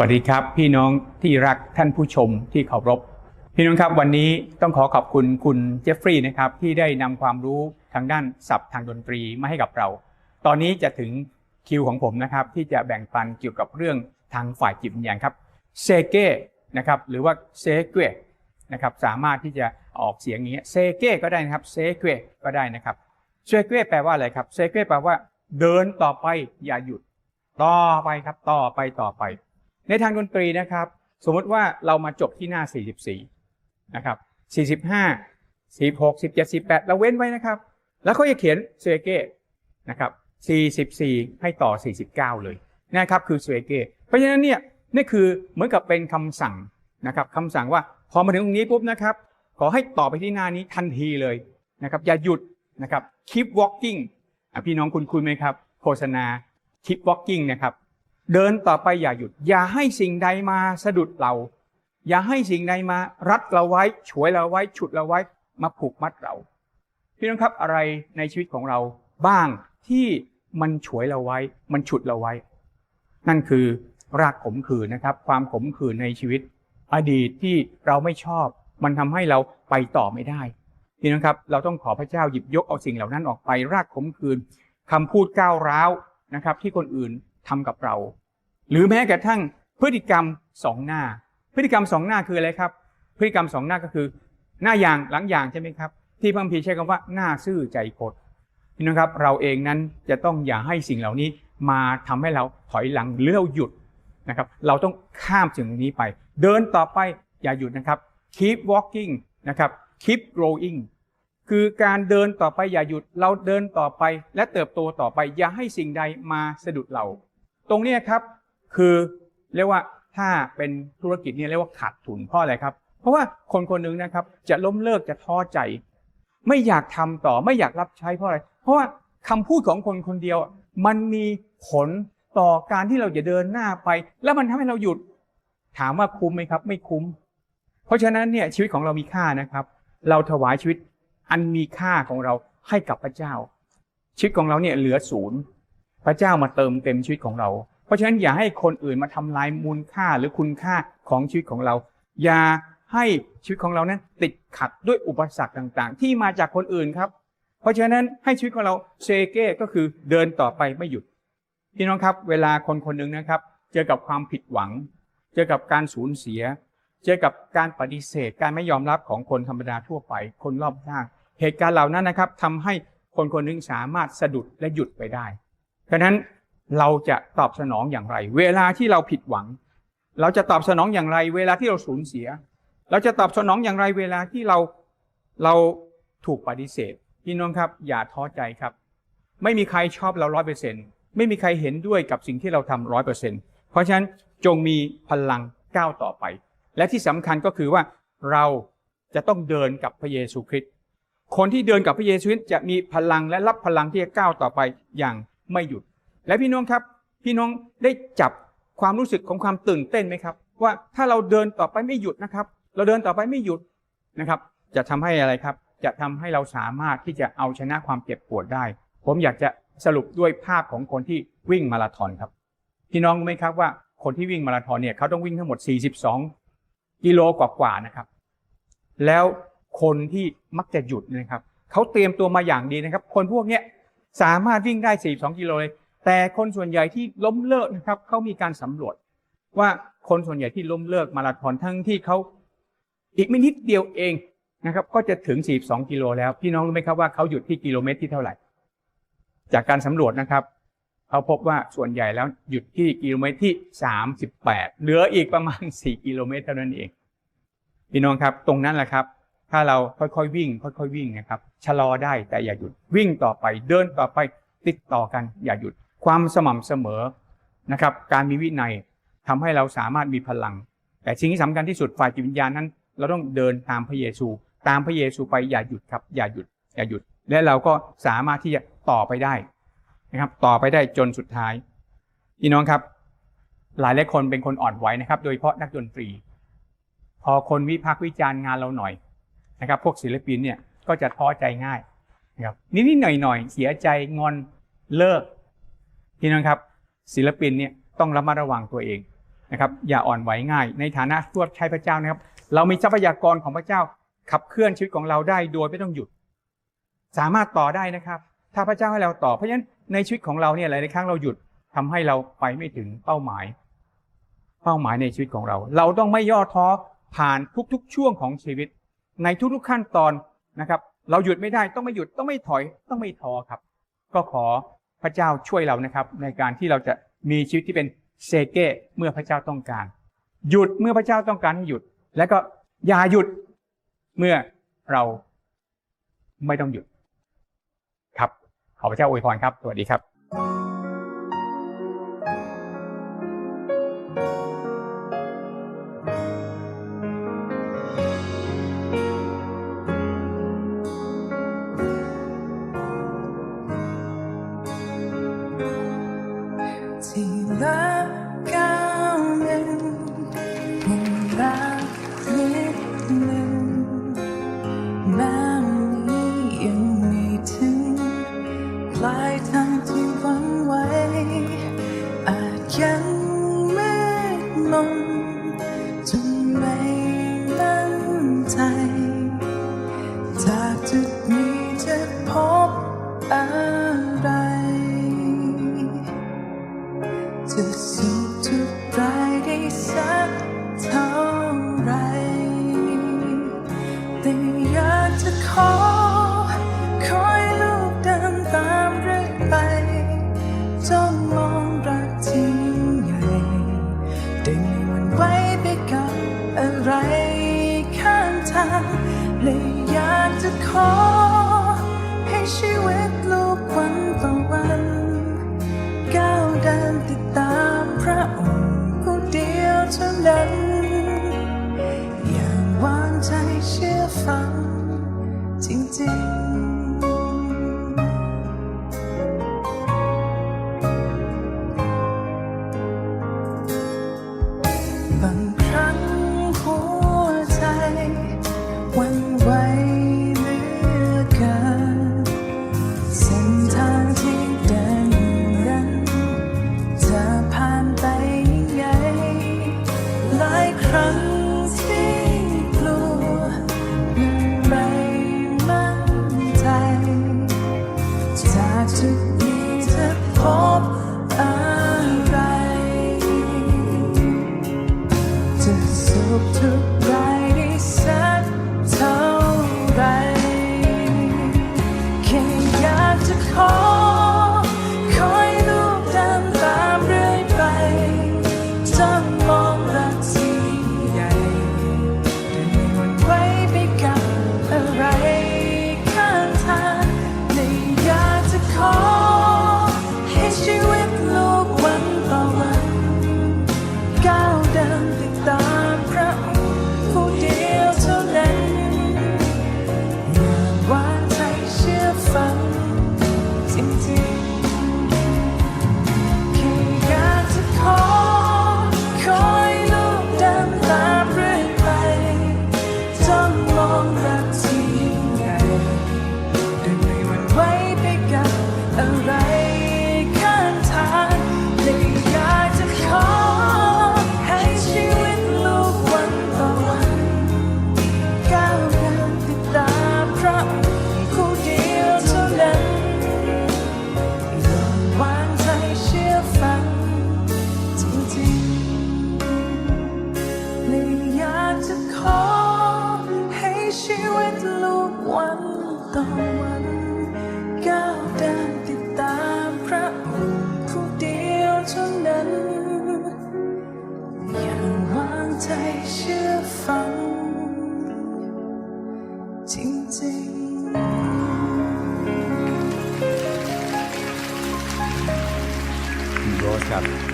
วัสดีครับ พี่น้องที่รักท่านผู้ชมที่เคารพ พี่น้องครับวันนี้ต้องขอขอบคุณคุณเจฟฟรีย์นะครับที่ได้นำความรู้ทางด้านศัพท์ทางดนตรีมาให้กับเรา ตอนนี้จะถึงคิวของผมนะครับที่จะแบ่งปันเกี่ยวกับเรื่องทางฝ่ายจิตวิญญาณครับเซเก้นะครับหรือว่าเซเกนะครับสามารถที่จะออกเสียงอย่างนี้เซเก้ก็ได้นะครับเซเกก็ได้นะครับเซเกแปลว่าอะไรครับเซเกแปลว่า เดินต่อไปอย่าหยุด ต่อไปครับต่อไปต่อไป ในทางดนตรีนะครับ สมมติว่าเรามาจบที่หน้า 44 นะครับ 45 46 17 18 เราเว้นไว้นะครับ แล้วเขาจะเขียนเซเกนะครับ 44 ให้ต่อ 49 เลยนะครับคือเซเกเพราะฉะนั้นเนี่ยนี่คือเหมือนกับเป็นคำสั่งนะครับคำสั่งว่าพอมาถึงตรงนี้ปุ๊บนะครับ ขอให้ต่อไปที่หน้านี้ทันทีเลยนะครับ อย่าหยุดนะครับ keep walking อะพี่น้องคุณคุณไหมครับ โฆษณา keep walking นะครับ เดินต่อไปอย่าหยุด อย่าให้สิ่งใดมาสะดุดเรา อย่าให้สิ่งใดมารัดเราไว้ฉวยเราไว้ฉุดเราไว้มาผูกมัดเรา พี่น้องครับอะไรในชีวิตของเราบ้างที่มันฉวยเราไว้ มันฉุดเราไว้ นั่นคือรากขมขื่นนะครับ ความขมขื่นในชีวิต อดีตที่เราไม่ชอบ มันทำให้เราไปต่อไม่ได้พี่น้องครับเราต้องขอพระเจ้าหยิบยกเอาสิ่งเหล่านั้นออกไป รากขมขื่นคำพูดก้าวร้าวนะครับ ที่คนอื่นทำกับเรา หรือแม้กระทั่งพฤติกรรมสองหน้า พฤติกรรมสองหน้าคืออะไรครับ พฤติกรรมสองหน้าก็คือ หน้าอย่างหลังอย่างใช่ไหมครับที่พระคัมภีร์ใช้คำว่าหน้าซื่อใจคดพี่น้องครับเราเองนั้นจะต้องอย่าให้สิ่งเหล่านี้มาทำให้เราถอยหลังหรือเราหยุดนะครับเราต้องข้ามสิ่งนี้ไป เดินต่อไปอย่าหยุดนะครับ keep walking นะครับ keep growing คือการเดินต่อไปอย่าหยุดเราเดินต่อไปและเติบโตต่อไปอย่าให้สิ่งใดมาสะดุดเรา ตรงนี้ครับ คือเรียกว่าถ้าเป็นธุรกิจเนี่ยเรียกว่าขาดทุนเพราะอะไรครับ เพราะว่าคนคนหนึ่งนะครับจะล้มเลิกจะท้อใจ ไม่อยากทำต่อไม่อยากรับใช้เพราะอะไร เพราะว่าคำพูดของคนคนเดียว มันมีผลต่อการที่เราจะเดินหน้าไป แล้วมันทำให้เราหยุดถามว่าคุ้มไหมครับ ไม่คุ้ม เพราะฉะนั้นเนี่ยชีวิตของเรามีค่านะครับ เราถวายชีวิตอันมีค่าของเราให้กับพระเจ้า ชีวิตของเราเนี่ยเหลือศูนย์พระเจ้ามาเติมเต็มชีวิตของเรา เพราะฉะนั้นอย่าให้คนอื่นมาทำลายมูลค่าหรือคุณค่าของชีวิตของเรา อย่าให้ชีวิตของเรานั้นติดขัดด้วยอุปสรรคต่างๆ ที่มาจากคนอื่นครับ เพราะฉะนั้นให้ชีวิตของเราเซเก้ก็คือเดินต่อไปไม่หยุดพี่น้องครับ เวลาคนคนหนึ่งนะครับ เจอกับความผิดหวัง เจอกับการสูญเสีย เจอกับการปฏิเสธ การไม่ยอมรับของคนธรรมดาทั่วไป คนรอบข้าง เหตุการณ์เหล่านั้นนะครับทำให้คนคนหนึ่งสามารถสะดุดและหยุดไปได้เพราะนั้น เราจะตอบสนองอย่างไร เวลาที่เราผิดหวัง เราจะตอบสนองอย่างไร เวลาที่เราสูญเสีย เราจะตอบสนองอย่างไร เวลาที่เราเราถูกปฏิเสธพี่น้องครับ อย่าท้อใจครับ ไม่มีใครชอบเราร้อยเปอร์เซ็นต์ไม่มีใครเห็นด้วยกับสิ่งที่เราทำร้อยเปอร์เซ็นต์เพราะฉะนั้นจงมีพลังก้าวต่อไป และที่สำคัญก็คือว่าเราจะต้องเดินกับพระเยซูคริสต์คนที่เดินกับพระเยซูคริสต์จะมีพลังและรับพลังที่จะก้าวต่อไปอย่างไม่หยุด และพี่น้องครับ พี่น้องได้จับความรู้สึกของความตื่นเต้นไหมครับ ว่าถ้าเราเดินต่อไปไม่หยุดนะครับ เราเดินต่อไปไม่หยุดนะครับ จะทำให้อะไรครับ จะทำให้เราสามารถที่จะเอาชนะความเจ็บปวดได้ ผมอยากจะสรุปด้วยภาพของคนที่วิ่งมาราธอนครับ พี่น้องรู้ไหมครับว่าคนที่วิ่งมาราธอนเนี่ยเขาต้องวิ่งทั้งหมด 42 กิโลกว่าๆนะครับ แล้วคนที่มักจะหยุดนะครับเขาเตรียมตัวมาอย่างดีนะครับ คนพวกเนี้ยสามารถวิ่งได้ 42 กิโลเลย แต่คนส่วนใหญ่ที่ล้มเลิกนะครับเขามีการสำรวจ ว่าคนส่วนใหญ่ที่ล้มเลิกมาราธอนทั้งที่เขาอีกไม่นิดเดียวเองนะครับ ก็จะถึง 42 กิโลแล้ว พี่น้องรู้ไหมครับว่าเขาหยุดที่กิโลเมตรที่เท่าไหร่ จากการสำรวจนะครับเขาพบว่าส่วนใหญ่แล้วหยุดที่กิโลเมตรที่ 38 เหลืออีกประมาณ 4 กิโลเมตรเท่านั้นเอง พี่น้องครับ ตรงนั้นแหละครับ ถ้าเราค่อยๆวิ่ง ค่อยๆวิ่งนะครับ ชะลอได้แต่อย่าหยุด วิ่งต่อไป เดินต่อไป ติดต่อกันอย่าหยุด ความสม่ำเสมอนะครับ การมีวินัยทำให้เราสามารถมีพลัง แต่สิ่งที่สำคัญที่สุดฝ่ายจิตวิญญาณนั้น เราต้องเดินตามพระเยซู ตามพระเยซูไปอย่าหยุดครับ อย่าหยุด อย่าหยุด และเราก็สามารถที่จะต่อไปได้นะครับ ต่อไปได้จนสุดท้ายพี่น้องครับ หลายหลายคนเป็นคนอ่อนไหวนะครับ โดยเฉพาะนักดนตรี พอคนวิพากษ์วิจารณ์งานเราหน่อยนะครับ พวกศิลปินเนี่ยก็จะท้อใจง่ายนะครับนิดๆหน่อยๆเสียใจงอนเลิก พี่น้องครับศิลปินเนี่ยต้องระมัดระวังตัวเองนะครับอย่าอ่อนไหวง่าย ในฐานะทูตใช้พระเจ้านะครับ เรามีทรัพยากรของพระเจ้าขับเคลื่อนชีวิตของเราได้โดยไม่ต้องหยุด สามารถต่อได้นะครับ ถ้าพระเจ้าให้เราต่อเพราะฉะนั้นในชีวิตของเราเนี่ยหลายครั้งเราหยุดทำให้เราไปไม่ถึงเป้าหมาย เป้าหมายในชีวิตของเรา เราต้องไม่ย่อท้อผ่านทุกๆ ช่วงของชีวิต ในทุกๆขั้นตอนนะครับ เราหยุดไม่ได้ต้องไม่หยุดต้องไม่ถอยต้องไม่ท้อครับ ก็ขอ พระเจ้าช่วยเรานะครับ ในการที่เราจะมีชีวิตที่เป็นเซเก้เมื่อพระเจ้าต้องการ หยุดเมื่อพระเจ้าต้องการให้หยุด แล้วก็อย่าหยุดเมื่อเราไม่ต้องหยุด ครับ ขอพระเจ้าอวยพรครับ สวัสดีครับ ที่า Yeah.